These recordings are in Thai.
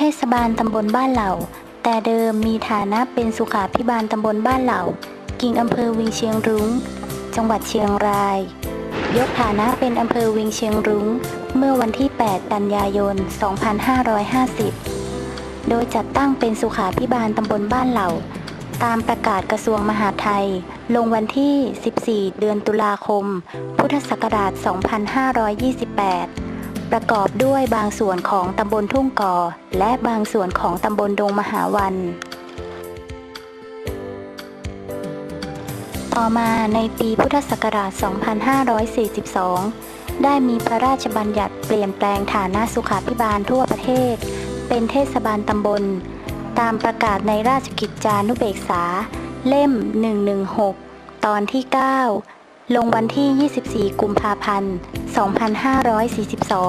เทศบาลตำบลบ้านเหล่า แต่เดิมมีฐานะเป็นสุขาพิบาลตำบลบ้านเหล่า กิ่งอำเภอวิงเชียงรุ้ง จังหวัดเชียงราย ยกฐานะเป็นอำเภอวิงเชียงรุ้ง เมื่อวันที่ 8 กันยายน 2550 โดยจัดตั้งเป็นสุขาพิบาลตำบลบ้านเหล่า ตามประกาศกระทรวงมหาดไทย ลงวันที่ 14 เดือนตุลาคม พุทธศักราช 2528 ประกอบด้วยบางส่วนของตำบลทุ่งก่อและบางส่วนของตำบลดงมหาวัน ต่อมาในปีพุทธศักราช 2542 ได้มีพระราชบัญญัติเปลี่ยนแปลงฐานะสุขาพิบาลทั่วประเทศ เป็นเทศบาลตำบล ตามประกาศในราชกิจจานุเบกษา เล่ม 116 ตอนที่ 9 ลงวันที่ 24 กุมภาพันธ์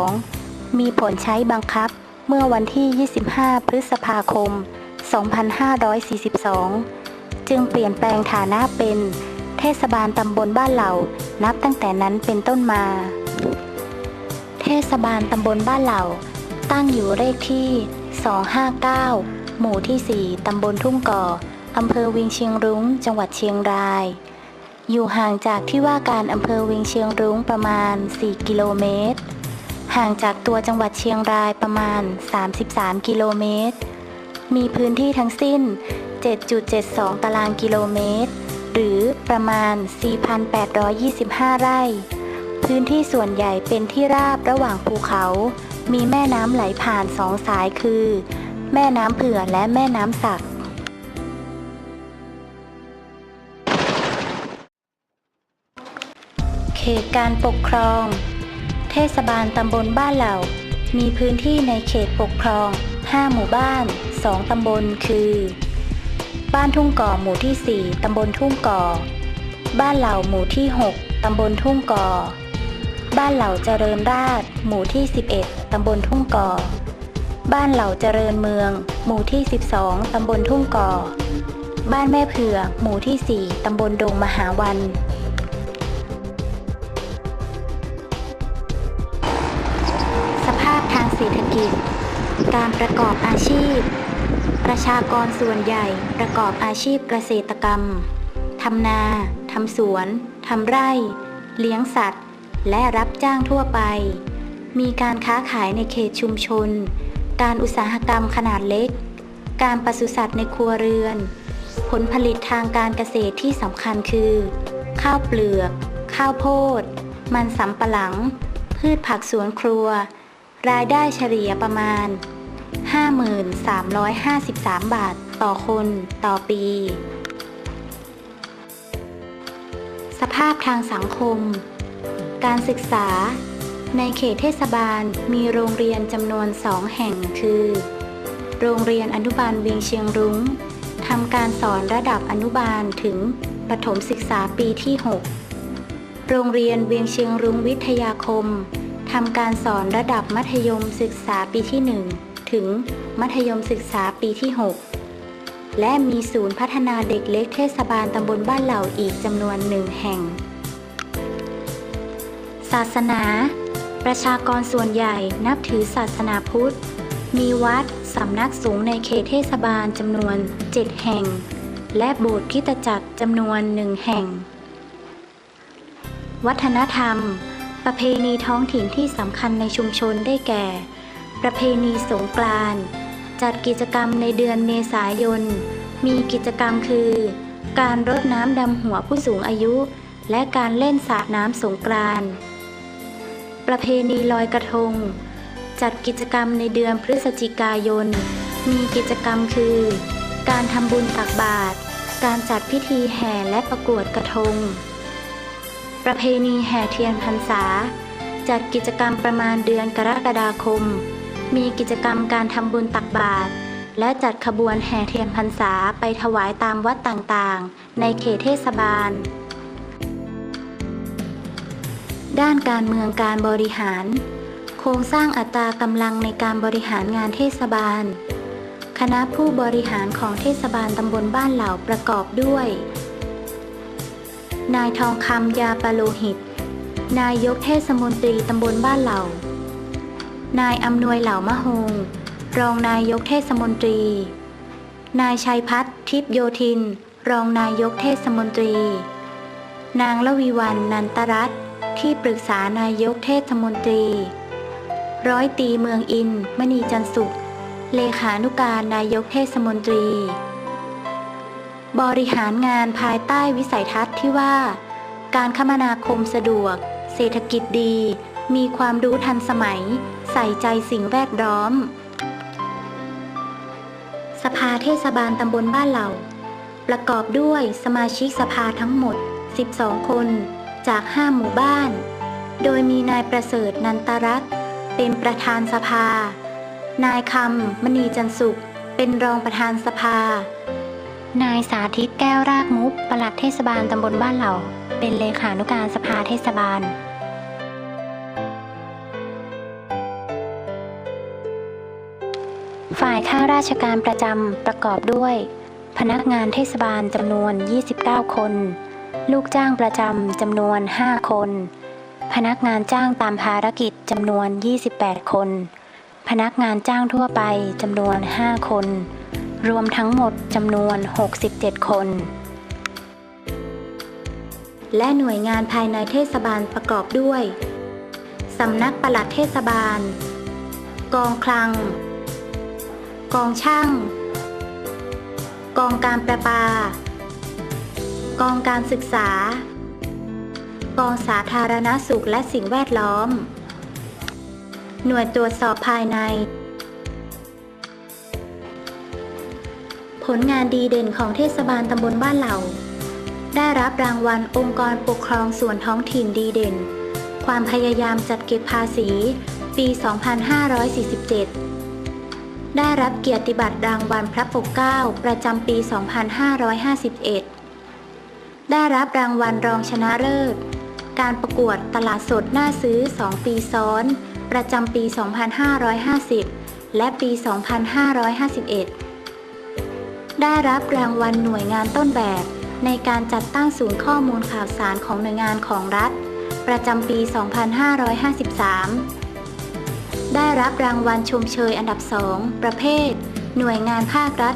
2542 มีผลใช้บังคับเมื่อวันที่ 25 พฤษภาคม 2542 จึงเปลี่ยนแปลงฐานะเป็น เทศบาลตำบลบ้านเหล่า นับตั้งแต่นั้นเป็นต้นมา เทศบาลตำบลบ้านเหล่า ตั้งอยู่เลขที่ 259 หมู่ที่ 4 ตำบลทุ่งก่อ อำเภอวิงเชียงรุ้ง จังหวัดเชียงราย อยู่ห่างจากที่ว่าการอำเภอเวิงเชียงรุ้งประมาณ 4 กิโลเมตร ห่างจากตัวจังหวัดเชียงรายประมาณ 33 กิโลเมตร มีพื้นที่ทั้งสิ้น 7.72 ตารางกิโลเมตร หรือประมาณ 4,825 ไร่ พื้นที่ส่วนใหญ่เป็นที่ราบระหว่างภูเขา มีแม่น้ำไหลผ่านสองสายคือ แม่น้ำเผื่อและแม่น้ำสัก เขตการปกครอง เทศบาลตำบลบ้านเหล่า มีพื้นที่ในเขตปกครอง 5 หมู่บ้าน 2 ตำบลคือ บ้านทุ่งก่อหมู่ที่ 4 ตำบลทุ่งก่อ บ้านเหล่าหมู่ที่ 6 ตำบลทุ่งก่อ บ้านเหล่าเจริญราษฎร์หมู่ที่ 11 ตำบลทุ่งก่อ บ้านเหล่าเจริญเมือง หมู่ที่ 12 ตำบลทุ่งก่อ บ้านแม่เผือหมู่ที่ 4 ตำบลดงมหาวัน เศรษฐกิจ การประกอบอาชีพ ประชากรส่วนใหญ่ประกอบอาชีพเกษตรกรรม ทำนา ทำสวน ทำไร่ เลี้ยงสัตว์ และรับจ้างทั่วไป มีการค้าขายในเขตชุมชน การอุตสาหกรรมขนาดเล็ก การปศุสัตว์ในครัวเรือน ผลผลิตทางการเกษตรที่สำคัญคือ ข้าวเปลือก ข้าวโพด มันสำปะหลัง พืชผักสวนครัว รายได้เฉลี่ยประมาณ 53,53 บาทต่อคนต่อปี สภาพทางสังคม การศึกษา ในเขตเทศบาลมีโรงเรียนจำนวนสองแห่งคือ โรงเรียนอนุบาลเวียงเชียงรุ้งทำการสอนระดับอนุบาลถึงประถมศึกษาปีที่ 6 โรงเรียนเวียงเชียงรุ้งวิทยาคม ทำการสอนระดับมัธยมศึกษาปีที่ 1 ถึงมัธยมศึกษาปีที่ 6 และมีศูนย์พัฒนาเด็กเล็กเทศบาลตำบลบ้านเหล่าอีกจำนวนหนึ่งแห่ง ศาสนา ประชากรส่วนใหญ่นับถือศาสนาพุทธ มีวัดสำนักสงฆ์ในเขตเทศบาลจำนวน 7 แห่ง และโบสถ์คิตจักรจำนวนหนึ่งแห่ง วัฒนธรรม ประเพณีท้องถิ่นที่สำคัญในชุมชนได้แก่ ประเพณีสงกรานต์จัดกิจกรรมในเดือนเมษายน มีกิจกรรมคือ การรดน้ำดำหัวผู้สูงอายุ และการเล่นสาดน้ำสงกรานต์ประเพณีลอยกระทง จัดกิจกรรมในเดือนพฤศจิกายน มีกิจกรรมคือ การทำบุญตักบาตรการจัดพิธีแห่และประกวดกระทง ประเพณีแห่เทียนพรรษา จัดกิจกรรมประมาณเดือนกรกฎาคม มีกิจกรรมการทำบุญตักบาตรและจัดขบวนแห่เทียนพรรษาไปถวายตามวัดต่างๆ ในเขตเทศบาล ด้านการเมืองการบริหาร โครงสร้างอัตรากำลังในการบริหารงานเทศบาล คณะผู้บริหารของเทศบาลตำบลบ้านเหล่าประกอบด้วย นายทองคำยาปโลหิต นายยกเทศมนตรีตำบลบ้านเหล่า นายอำนวยเหล่ามะฮงรองนายกเทศมนตรี นายชัยพัฒน์ทิพย์โยธิน รองนายกเทศมนตรี นางละวีวันนันตรัตน์ที่ปรึกษานายกเทศมนตรี ร้อยตีเมืองอินมณีจันสุข เลขานุการนายกเทศมนตรี บริหารงานภายใต้วิสัยทัศน์ที่ว่า การคมนาคมสะดวก เศรษฐกิจดี มีความรู้ทันสมัย ใส่ใจสิ่งแวดล้อม สภาเทศบาลตำบลบ้านเหล่า ประกอบด้วยสมาชิกสภาทั้งหมด 12 คนจาก 5 หมู่บ้าน โดยมีนายประเสริฐนันตรัตน์เป็นประธานสภา นายคำมณีจันทร์สุข เป็นรองประธานสภา นายสาธิตแก้วรากมุกปลัดเทศบาลตำบลบ้านเหล่า เป็นเลขานุการสภาเทศบาลฝ่ายข้าราชการประจำประกอบด้วย พนักงานเทศบาลจำนวน 29 คน ลูกจ้างประจำจำนวน 5 คน พนักงานจ้างตามภารกิจจำนวน 28 คน พนักงานจ้างทั่วไปจำนวน 5 คน รวมทั้งหมดจำนวน 67 คน และหน่วยงานภายในเทศบาลประกอบด้วยสำนักปลัดเทศบาล กองคลัง กองช่าง กองการประปา กองการศึกษา กองสาธารณสุขและสิ่งแวดล้อม หน่วยตรวจสอบภายใน ผลงานดีเด่นของเทศบาลตำบลบ้านเหล่า ได้รับรางวัลองค์กรปกครองส่วนท้องถิ่นดีเด่น ความพยายามจัดเก็บภาษี ปี 2547 ได้รับเกียรติบัตรรางวัลพระปกเกล้าประจำปี 2551 ได้รับรางวัลรองชนะเลิศ การประกวดตลาดสดน่าซื้อ 2 ปีซ้อน ประจำปี 2550 และปี 2551 ได้รับรางวัลหน่วยงานต้นแบบ ในการจัดตั้งศูนย์ข้อมูลข่าวสารของหน่วยงานของรัฐ ประจำปี 2553 ได้รับรางวัลชมเชยอันดับ2ประเภท หน่วยงานภาครัฐ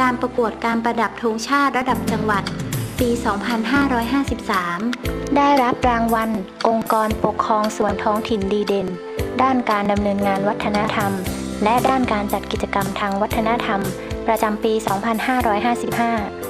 การประกวดการประดับธงชาติระดับจังหวัด ปี 2553 ได้รับรางวัล องค์กรปกครองส่วนท้องถิ่นดีเด่น ด้านการดำเนินงานวัฒนธรรม และด้านการจัดกิจกรรมทางวัฒนธรรม ประจำปี 2555